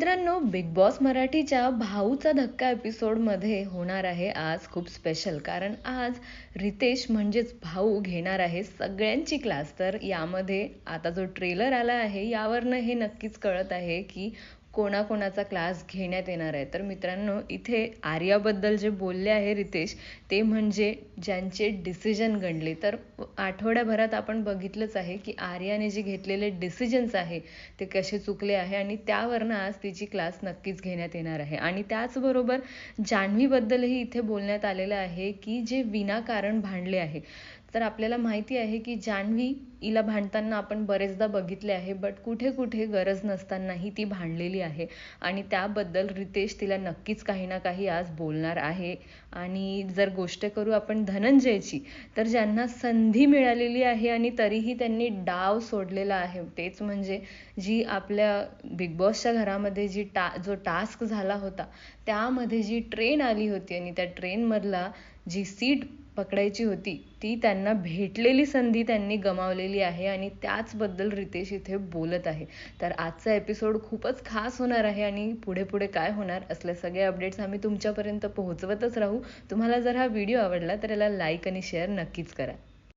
मित्रांनो big boss मराठीच्या भाऊचा धक्का एपिसोडमध्ये होणार आहे आज खूप स्पेशल कारण आज रितेश म्हणजेच भाऊ घेणार आहे सगळ्यांची क्लास तर यामध्ये आता जो ट्रेलर आला आहे यावरनं हे नक्कीच कळत आहे की कोणाकोणाचा क्लास घेण्यात येणार आहे. तर मित्रांनो इथे आर्याबद्दल जे बोलले आहे रितेश ते म्हणजे ज्यांचे डिसिजन गणले. तर आठवड्याभरात आपण बघितलंच आहे की आर्याने जे घेतलेले डिसिजन्स आहे ते कसे चुकले आहे आणि त्यावरनं आज तिची क्लास नक्कीच घेण्यात येणार आहे. आणि त्याचबरोबर जान्हवीबद्दलही इथे बोलण्यात आलेलं आहे की जे विनाकारण भांडले आहे. तर आपल्याला माहिती आहे की जान्हवी हिला भांडताना आपण बरेचदा बघितले आहे बट कुठे कुठे गरज नसतानाही ती भांडलेली आहे. आणि त्याबद्दल रितेश तिला नक्कीच काही ना काही आज बोलणार आहे. आणि जर गोष्ट करू आपण धनंजयची तर ज्यांना संधी मिळालेली आहे आणि तरीही त्यांनी डाव सोडलेला आहे. तेच म्हणजे जी आपल्या बिग बॉसच्या घरामध्ये जी टा जो टास्क झाला होता त्यामध्ये जी ट्रेन आली होती आणि त्या ट्रेनमधला जी सीट पकडायची होती ती त्यांना भेटलेली संधी त्यांनी गमावलेली आहे आणि त्याचबद्दल रितेश इथे बोलत आहे. तर आजचा एपिसोड खूपच खास होणार आहे आणि पुढे पुढे काय होणार असले सगळे अपडेट्स आम्ही तुमच्यापर्यंत पोहोचवतच राहू. तुम्हाला जर हा व्हिडिओ आवडला तर याला लाईक आणि शेअर नक्कीच करा.